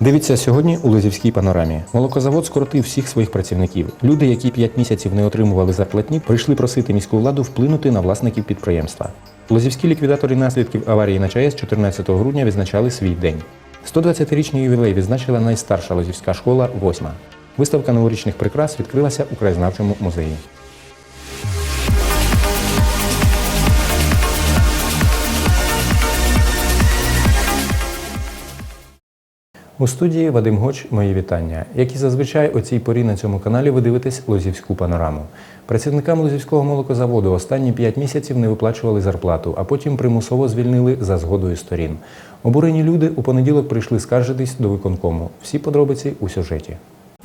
Дивіться сьогодні у Лозівській панорамі. Молокозавод скоротив всіх своїх працівників. Люди, які 5 місяців не отримували зарплатні, прийшли просити міську владу вплинути на власників підприємства. Лозівські ліквідатори наслідків аварії на ЧАЕС 14 грудня відзначали свій день. 120-річний ювілей відзначила найстарша Лозівська школа восьма. Виставка новорічних прикрас відкрилася у краєзнавчому музеї. У студії Вадим Гоч, мої вітання. Як і зазвичай, о цій порі на цьому каналі ви дивитесь Лозівську панораму. Працівникам Лозівського молокозаводу останні 5 місяців не виплачували зарплату, а потім примусово звільнили за згодою сторін. Обурені люди у понеділок прийшли скаржитись до виконкому. Всі подробиці у сюжеті.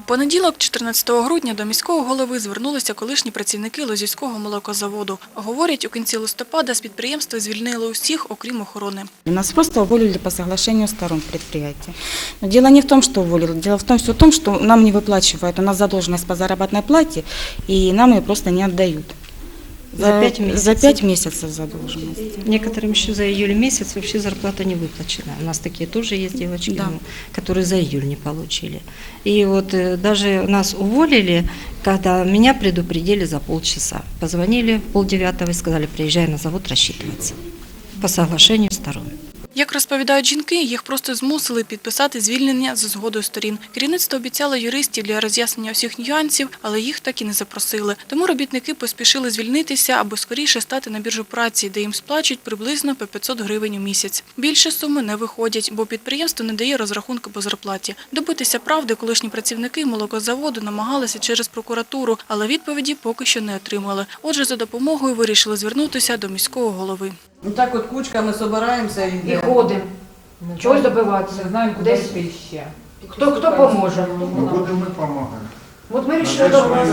Понеділок, 14 грудня, до міського голови звернулися колишні працівники Лозівського молокозаводу. Говорять, у кінці листопада з підприємства звільнили усіх, окрім охорони. Нас просто уволили по соглашенню сторон підприємства. Діло не в тому, що уволили, дело в тому, що нам не виплачують. У нас задолженность по заробітній платі і нам її просто не отдают. За пять месяцев. За пять месяцев задолженность. Некоторым еще за июль месяц вообще зарплата не выплачена. У нас такие тоже есть девочки, Да. ну, которые за июль не получили. И вот э, даже нас уволили, когда меня предупредили за полчаса. Позвонили полдевятого и сказали, приезжай на завод рассчитываться. По соглашению сторон. Як розповідають жінки, їх просто змусили підписати звільнення за згодою сторін. Керівництво обіцяло юристів для роз'яснення всіх нюансів, але їх так і не запросили. Тому робітники поспішили звільнитися, аби скоріше стати на біржу праці, де їм сплачують приблизно по 500 гривень у місяць. Більше суми не виходять, бо підприємство не дає розрахунки по зарплаті. Добитися правди колишні працівники молокозаводу намагалися через прокуратуру, але відповіді поки що не отримали. Отже, за допомогою вирішили звернутися до міського голови. Ну так от кучками собираємося і І йдемо. ходимо. Чогось добиватися. Не знаємо, куди Десь йти ще. хто, хто поможе. Ну, будемо допомагати. От ми те, до вас.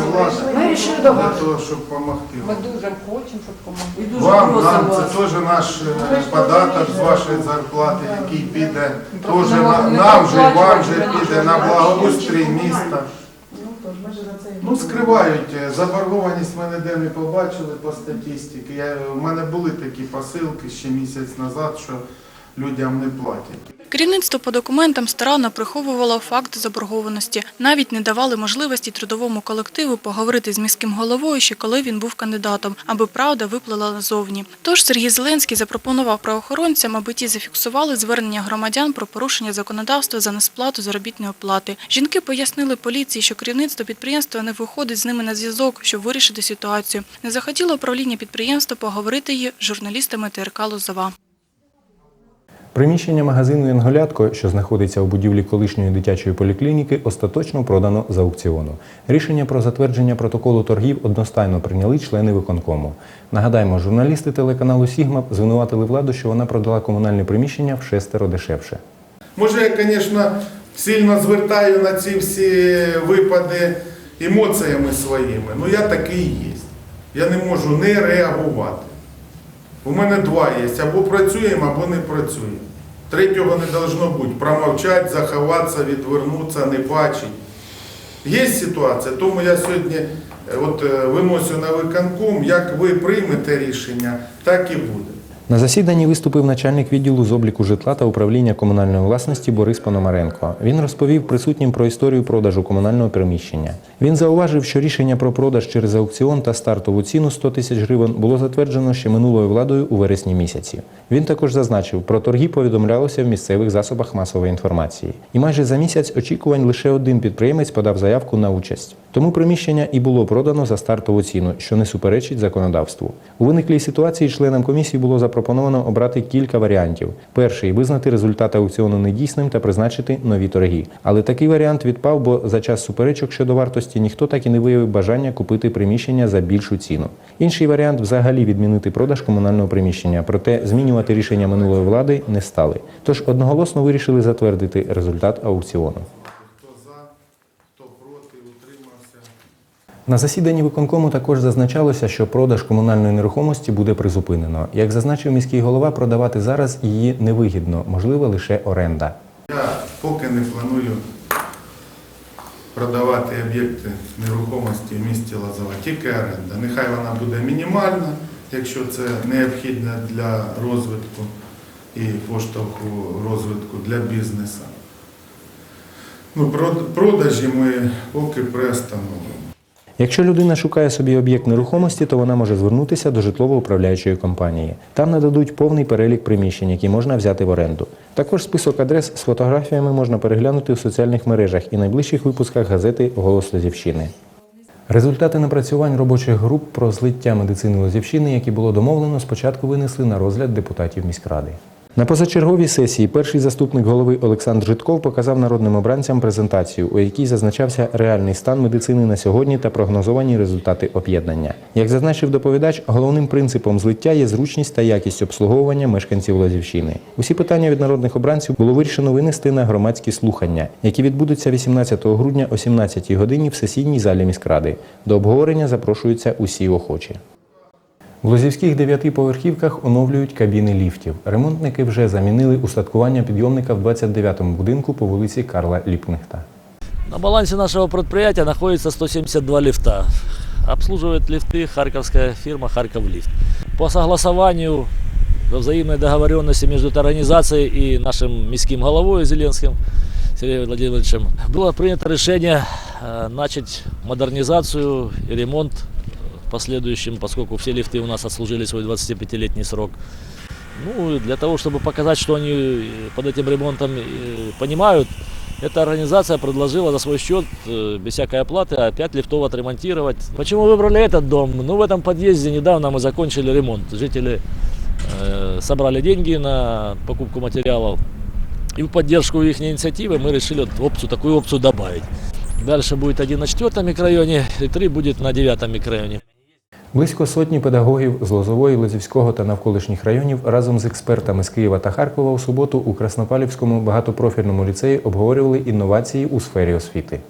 ми Ми вирішили до Для вас. того, щоб допомогти. Ми дуже хочемо, щоб. І дуже Вам, просимо нам вас. це теж наш е, податок з вашої зарплати, який піде теж на- нам же, вам же вже піде на благоустрій міста. Ну, скривають. е, Заборгованість ми ніде не побачили по статистиці. Я, у мене були такі посилки ще місяць назад, що людям не платять. Керівництво по документам старанно приховувало факт заборгованості. Навіть не давали можливості трудовому колективу поговорити з міським головою, ще коли він був кандидатом, аби правда виплила назовні. Тож Сергій Зеленський запропонував правоохоронцям, аби ті зафіксували звернення громадян про порушення законодавства за несплату заробітної плати. Жінки пояснили поліції, що керівництво підприємства не виходить з ними на зв'язок, щоб вирішити ситуацію. Не захотіло управління підприємства поговорити її з журналістами ТРК Лозова. Приміщення магазину Янголятко, що знаходиться у будівлі колишньої дитячої поліклініки, остаточно продано з аукціону. Рішення про затвердження протоколу торгів одностайно прийняли члени виконкому. Нагадаємо, журналісти телеканалу Сігма звинуватили владу, що вона продала комунальне приміщення в шестеро дешевше. Може, я, звісно, сильно звертаю на ці всі випади емоціями своїми. Ну я такий є. Я не можу не реагувати. У мене два є. Або працюємо, або не працюємо. Третього не должно бути. Промовчати, заховатися, відвернутися, не бачити. Є ситуація, тому я сьогодні е, от, е, виносю на виконком, як ви приймете рішення, так і буде. На засіданні виступив начальник відділу з обліку житла та управління комунальної власності Борис Пономаренко. Він розповів присутнім про історію продажу комунального приміщення. Він зауважив, що рішення про продаж через аукціон та стартову ціну 100 тисяч гривень було затверджено ще минулою владою у вересні місяці. Він також зазначив, про торги повідомлялося в місцевих засобах масової інформації. І майже за місяць очікувань лише один підприємець подав заявку на участь. Тому приміщення і було продано за стартову ціну, що не суперечить законодавству. У виниклій ситуації членам комісії було запропоновано обрати кілька варіантів. Перший визнати результат аукціону недійсним та призначити нові торги. Але такий варіант відпав, бо за час суперечок щодо вартості ніхто так і не виявив бажання купити приміщення за більшу ціну. Інший варіант взагалі відмінити продаж комунального приміщення, проте змінювати рішення минулої влади не стали. Тож одноголосно вирішили затвердити результат аукціону. Хто за, хто проти, утримався. На засіданні виконкому також зазначалося, що продаж комунальної нерухомості буде призупинено. Як зазначив міський голова, продавати зараз її невигідно, можливо лише оренда. Я поки не планую продавати об'єкти нерухомості в місті Лозова, тільки оренда. Нехай вона буде мінімальна, якщо це необхідно для розвитку і поштовху розвитку для бізнесу. Ну, продажі ми поки приостановимо. Якщо людина шукає собі об'єкт нерухомості, то вона може звернутися до житлово-управляючої компанії. Там нададуть повний перелік приміщень, які можна взяти в оренду. Також список адрес з фотографіями можна переглянути у соціальних мережах і найближчих випусках газети Голос Лозівщини. Результати напрацювань робочих груп про злиття медицини Лозівщини, які було домовлено, спочатку винесли на розгляд депутатів міськради. На позачерговій сесії перший заступник голови Олександр Житков показав народним обранцям презентацію, у якій зазначався реальний стан медицини на сьогодні та прогнозовані результати об'єднання. Як зазначив доповідач, головним принципом злиття є зручність та якість обслуговування мешканців Лозівщини. Усі питання від народних обранців було вирішено винести на громадські слухання, які відбудуться 18 грудня о 17 годині в сесійній залі міськради. До обговорення запрошуються усі охочі. В Лозівських дев'ятиповерхівках оновлюють кабіни ліфтів. Ремонтники вже замінили устаткування підйомника в 29-му будинку по вулиці Карла Ліпкнехта. На балансе нашего предприятия находится 172 лифта. Обслуживает лифты харьковская фирма «Харьков Лифт». По согласованию, во взаимной договоренности между этой организацией и нашим міським головой Зеленским Сергеем Владимировичем было принято решение э, начать модернизацию и ремонт в последующем, поскольку все лифты у нас отслужили свой 25-летний срок. Ну, для того, чтобы показать, что они э, под этим ремонтом э, понимают, эта организация предложила за свой счет, э, без всякой оплаты, опять лифтов отремонтировать. Почему выбрали этот дом? Ну, в этом подъезде недавно мы закончили ремонт. Жители э, собрали деньги на покупку материалов. И в поддержку их инициативы мы решили вот опцию, такую опцию добавить. Дальше будет один на четвертом микрорайоне и три будет на девятом микрорайоне. Близько сотні педагогів з Лозової, Лозівського та навколишніх районів разом з експертами з Києва та Харкова у суботу у Краснопалівському багатопрофільному ліцеї обговорювали інновації у сфері освіти.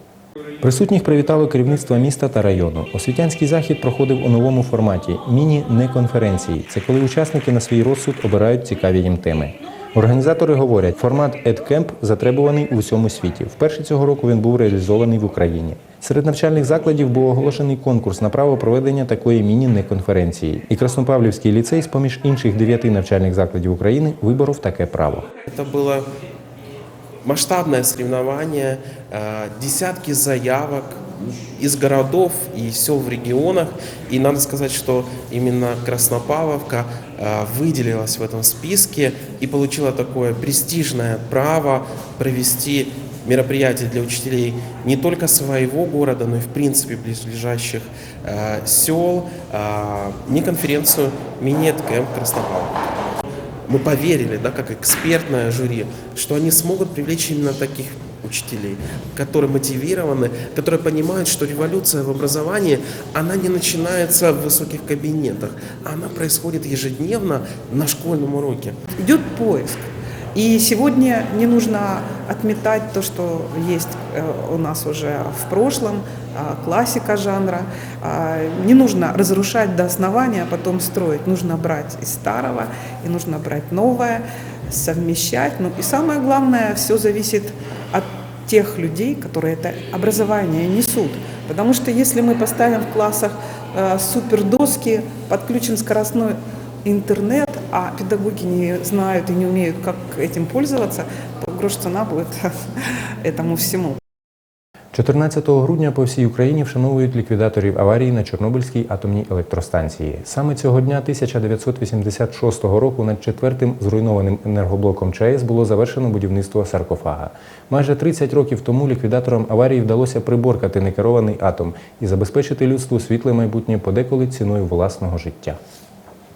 Присутніх привітало керівництво міста та району. Освітянський захід проходив у новому форматі міні-неконференції. Це коли учасники на свій розсуд обирають цікаві їм теми. Організатори говорять, формат EdCamp затребуваний у всьому світі. Вперше цього року він був реалізований в Україні. Серед навчальних закладів був оголошений конкурс на право проведення такої міні-неконференції. І Краснопавлівський ліцей, з-поміж інших дев'яти навчальних закладів України, виборов таке право. Это было масштабное соревнование, э, десятки заявок из городов и сел в регионах. И надо сказать, что именно Краснопавловка э, выделилась в этом списке и получила такое престижное право провести мероприятие для учителей не только своего города, но и в принципе близлежащих э, сел, э, не конференцию мини-эдкэмп Краснопавловка мы поверили, да, как экспертное жюри, что они смогут привлечь именно таких учителей, которые мотивированы, которые понимают, что революция в образовании, она не начинается в высоких кабинетах, она происходит ежедневно на школьном уроке. идет поиск. И сегодня не нужно отметать то, что есть э, у нас уже в прошлом, а, классика жанра. А, Не нужно разрушать до основания, а потом строить. Нужно брать из старого и нужно брать новое, совмещать. Ну и самое главное, все зависит от тех людей, которые это образование несут. Потому что если мы поставим в классах э, супердоски, подключим скоростной интернет, а педагоги не знают и не умеют, как этим пользоваться, то грош цена будет этому всему. 14 грудня по всій Україні вшановують ліквідаторів аварії на Чорнобильській атомній електростанції. Саме цього дня 1986 року над четвертим зруйнованим енергоблоком ЧАЕС було завершено будівництво саркофага. Майже 30 років тому ліквідаторам аварії вдалося приборкати некерований атом і забезпечити людству світле майбутнє подеколи ціною власного життя.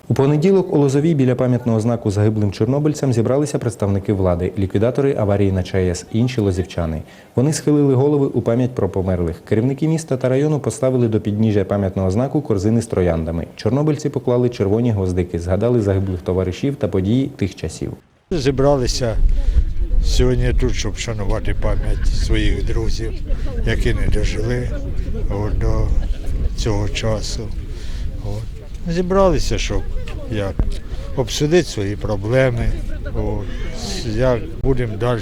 У понеділок у Лозовій біля пам'ятного знаку загиблим чорнобильцям зібралися представники влади, ліквідатори аварії на ЧАЕС інші лозівчани. Вони схилили голови у пам'ять про померлих. Керівники міста та району поставили до підніжжя пам'ятного знаку корзини з трояндами. Чорнобильці поклали червоні гвоздики, згадали загиблих товаришів та події тих часів. Зібралися сьогодні тут, щоб шанувати пам'ять своїх друзів, які не дожили до цього часу. Зібралися, щоб як, обсудити свої проблеми, от, як будемо далі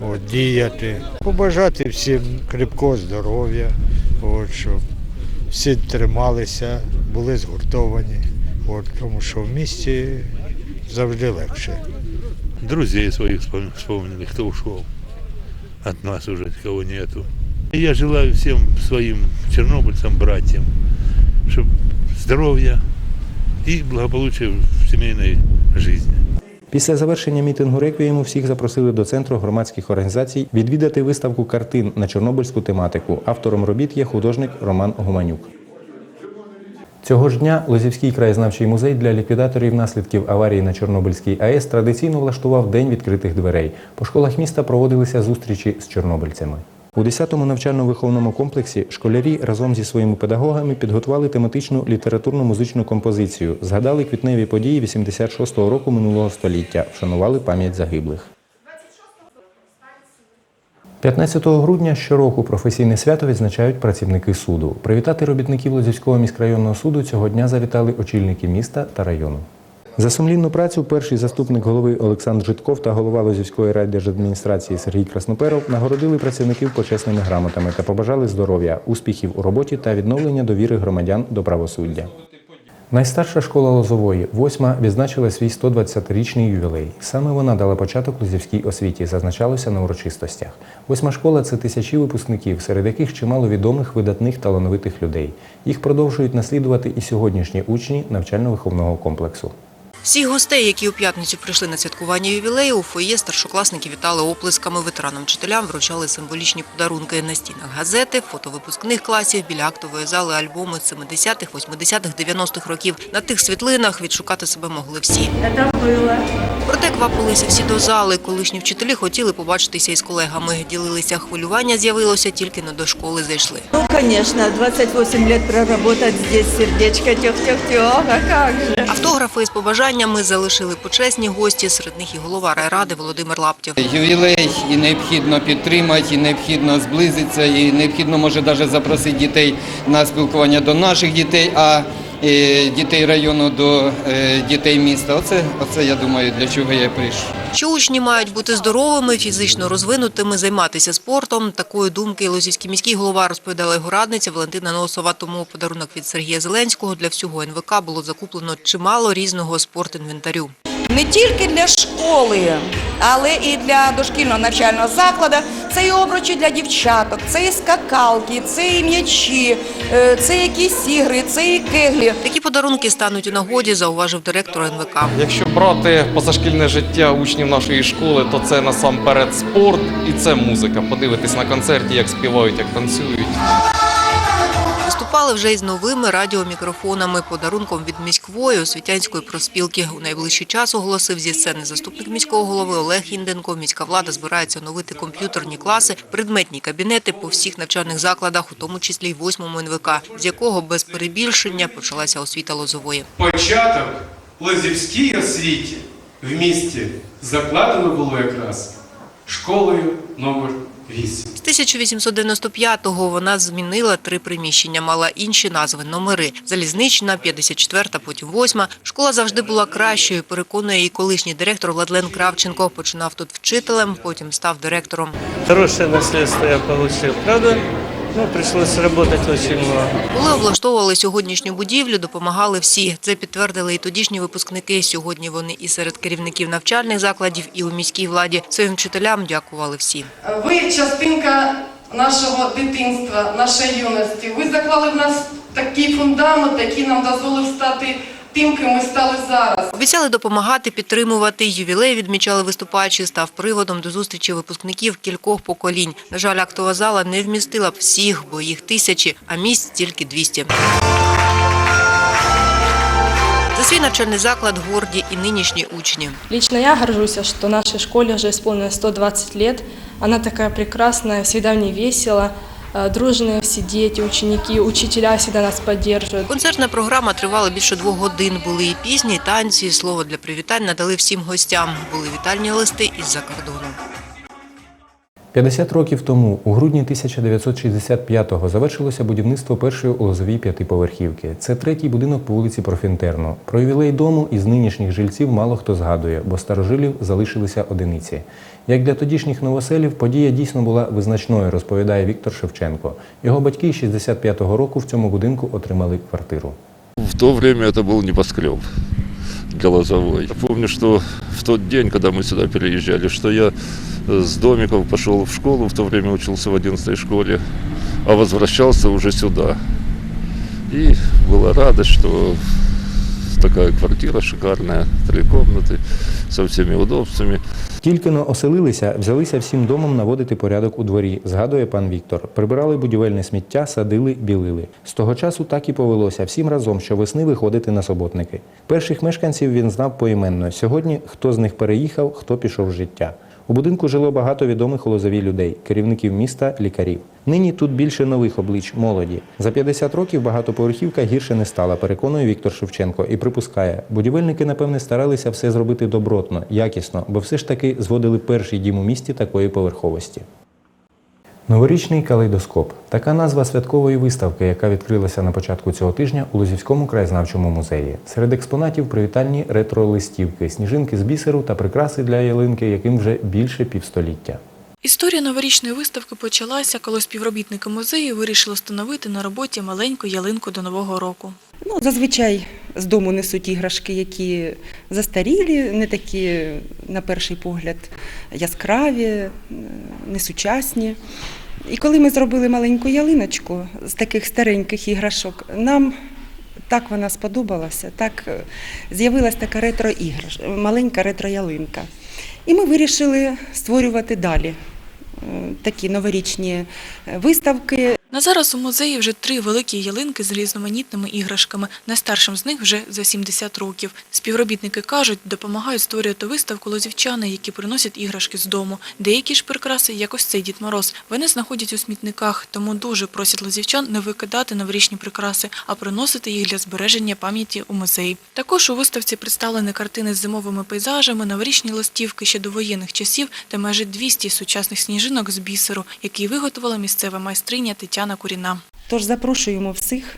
от, діяти. Побажати всім крепкого здоров'я, от, щоб всі трималися, були згуртовані, от, тому що в місті завжди легше. друзей своих вспомнили, кто ушел. от нас уже кого нету. Я желаю всем своим чернобыльцам, братьям, чтобы здоровья и благополучия в семейной жизни. Після завершення мітингу реквієму всіх запросили до центру громадських організацій відвідати виставку картин на чорнобильську тематику. Автором робіт є художник Роман Гуманюк. Цього ж дня Лозівський краєзнавчий музей для ліквідаторів наслідків аварії на Чорнобильській АЕС традиційно влаштував День відкритих дверей. По школах міста проводилися зустрічі з чорнобильцями. У 10-му навчально-виховному комплексі школярі разом зі своїми педагогами підготували тематичну літературно-музичну композицію, згадали квітневі події 86-го року минулого століття, вшанували пам'ять загиблих. 15 грудня щороку професійне свято відзначають працівники суду. Привітати робітників Лозівського міськрайонного суду цього дня завітали очільники міста та району. За сумлінну працю перший заступник голови Олександр Житков та голова Лозівської райдержадміністрації Сергій Красноперов нагородили працівників почесними грамотами та побажали здоров'я, успіхів у роботі та відновлення довіри громадян до правосуддя. Найстарша школа Лозової, восьма, відзначила свій 120-річний ювілей. Саме вона дала початок Лозівській освіті, зазначалося на урочистостях. Восьма школа це тисячі випускників, серед яких чимало відомих, видатних талановитих людей. Їх продовжують наслідувати і сьогоднішні учні навчально-виховного комплексу. Всіх гостей, які у п'ятницю прийшли на святкування ювілею, у фоє старшокласники вітали оплесками ветеранам вчителям, вручали символічні подарунки на стінах газети, фото випускних класів, біля актової зали альбоми з 70-х, 80-х, 90-х років. На тих світлинах відшукати себе могли всі. Проте квапилися всі до зали. Колишні вчителі хотіли побачитися із колегами. Ділилися хвилювання, з'явилося тільки не до школи зайшли. Ну, конечно, 28 лет проработать здесь, сердечко тёх-тёх-тёх, а как же. Автографи із побажаннями залишили почесні гості. Серед них і голова райради Володимир Лаптєв. Ювілей і необхідно підтримати, і необхідно зблизитися, і необхідно може навіть запросити дітей на спілкування до наших дітей, а дітей району до е, дітей міста. Оце, оце я думаю, для чого я прийшов. Що учні мають бути здоровими, фізично розвинутими, займатися спортом. Такої думки Лозівський міський голова розповідала його радниця Валентина Носова. Тому подарунок від Сергія Зеленського для всього НВК було закуплено чимало різного спортінвентарю. Не тільки для школи, але і для дошкільного навчального закладу. Це і обручі для дівчаток, це і скакалки, це і м'ячі, е, це якісь ігри, це і кеглі. Такі подарунки стануть у нагоді, зауважив директор НВК. Якщо брати позашкільне життя учнів нашої школи, то це насамперед спорт і це музика. Подивитись на концерті, як співають, як танцюють. Виступали вже із новими радіомікрофонами, подарунком від міськвої освітянської проспілки. У найближчий час оголосив зі сцени заступник міського голови Олег Інденко. Міська влада збирається оновити комп'ютерні класи, предметні кабінети по всіх навчальних закладах, у тому числі й восьмому НВК, з якого без перебільшення почалася освіта Лозової. Початок Лозівській освіті в місті закладено було якраз школою номер 8. З 1895-го вона змінила три приміщення, мала інші назви, номери. Залізнична, 54-та, потім 8 Школа завжди була кращою, переконує її колишній директор Владлен Кравченко. Починав тут вчителем, потім став директором. Хороше наслідство я отримав, Правда, ну, пришлось работать очень много. Коли облаштовували сьогоднішню будівлю, допомагали всі. Це підтвердили і тодішні випускники. Сьогодні вони і серед керівників навчальних закладів, і у міській владі. Своїм вчителям дякували всі. Ви частинка нашого дитинства, нашої юності. Ви заклали в нас такий фундамент, який нам дозволив стати тим, ким ми стали зараз. Обіцяли допомагати, підтримувати. Ювілей відмічали виступаючи, став приводом до зустрічі випускників кількох поколінь. На жаль, актова зала не вмістила б всіх, бо їх тисячі, а місць тільки 200. За свій навчальний заклад горді і нинішні учні. Лично я горжусь, что нашей школе уже исполнилось 120 лет. Она такая прекрасная, всегда в ней весело, дружные все дети, ученики, учителя всегда нас поддерживают. Концертна програма тривала більше двох годин. Були і пізні і танці. Слово для привітань надали всім гостям. Були вітальні листи із-за кордону. 50 років тому, у грудні 1965-го, завершилося будівництво першої Лозовій п'ятиповерхівки. Це третій будинок по вулиці Профінтерну. Про ювілей дому із нинішніх жильців мало хто згадує, бо старожилів залишилися одиниці. Як для тодішніх новоселів, подія дійсно була визначною, розповідає Віктор Шевченко. Його батьки 65-го року в цьому будинку отримали квартиру. В то время это был небоскреб. для Лозовой. Я помню, что в тот день, когда мы сюда переезжали, что я э, с домиков пошел в школу, в то время учился в 11 школе, а возвращался уже сюда. И была радость, что такая квартира шикарная, три комнаты со всеми удобствами. Тільки но оселилися, взялися всім домом наводити порядок у дворі, згадує пан Віктор. Прибирали будівельне сміття, садили, білили. З того часу так і повелося всім разом, що весни виходити на суботники. Перших мешканців він знав поіменно. Сьогодні хто з них переїхав, хто пішов з життя. У будинку жило багато відомих у Лозові людей, керівників міста, лікарів. Нині тут більше нових облич, молоді. За 50 років багатоповерхівка гірше не стала, переконує Віктор Шевченко і припускає, будівельники, напевне, старалися все зробити добротно, якісно, бо все ж таки зводили перший дім у місті такої поверховості. Новорічний калейдоскоп така назва святкової виставки, яка відкрилася на початку цього тижня у Лозівському краєзнавчому музеї. Серед експонатів привітальні ретро-листівки, сніжинки з бісеру та прикраси для ялинки, яким вже більше півстоліття. Історія новорічної виставки почалася, коли співробітники музею вирішили встановити на роботі маленьку ялинку до Нового року. Ну, зазвичай з дому несуть іграшки, які застарілі, не такі, на перший погляд, яскраві, несучасні. І коли ми зробили маленьку ялиночку з таких стареньких іграшок, нам так вона сподобалася, так е, з'явилася така ретро-іграш, маленька ретро-ялинка. І ми вирішили створювати далі е, такі новорічні е, виставки. На зараз у музеї вже три великі ялинки з різноманітними іграшками. Найстаршим з них вже за 70 років. Співробітники кажуть, допомагають створювати виставку лозівчани, які приносять іграшки з дому. Деякі ж прикраси, як ось цей Дід Мороз, вони знаходять у смітниках, тому дуже просять лозівчан не викидати новорічні прикраси, а приносити їх для збереження пам'яті у музей. Також у виставці представлені картини з зимовими пейзажами, новорічні листівки ще до воєнних часів та майже 200 сучасних сніжинок з бісеру, які виготовила місцева майстриня Тетяна Куріна. Тож запрошуємо всіх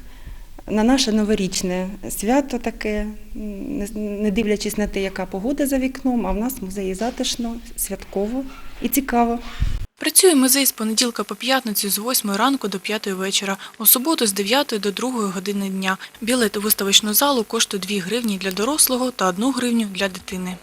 на наше новорічне свято таке, не- не дивлячись на те, яка погода за вікном, а в нас в музеї затишно, святково і цікаво. Працює музей з понеділка по п'ятницю з 8 ранку до 5 вечора, у суботу з 9 до 2 години дня. Білет у виставочну залу коштує 2 гривні для дорослого та 1 гривню для дитини.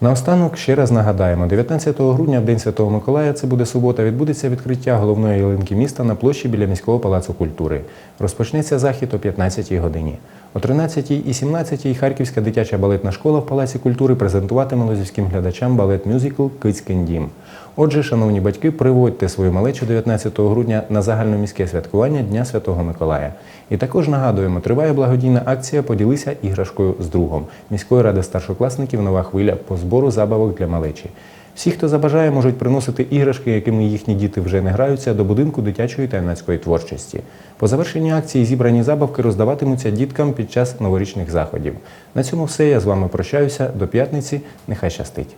Наостанок ще раз нагадаємо, 19 грудня, в День Святого Миколая, це буде субота, відбудеться відкриття головної ялинки міста на площі біля міського палацу культури. Розпочнеться захід о 15-й годині. О 13 і 17 Харківська дитяча балетна школа в Палаці культури презентуватиме лозівським глядачам балет-мюзикл Кицькин дім. Отже, шановні батьки, приводьте свою малечу 19 грудня на загальноміське святкування Дня Святого Миколая. І також нагадуємо, триває благодійна акція Поділися іграшкою з другом міської ради старшокласників Нова хвиля по збору забавок для малечі. Всі, хто забажає, можуть приносити іграшки, якими їхні діти вже не граються, до будинку дитячої та юнацької творчості. По завершенні акції зібрані забавки роздаватимуться діткам під час новорічних заходів. На цьому все. Я з вами прощаюся. До п'ятниці. Нехай щастить.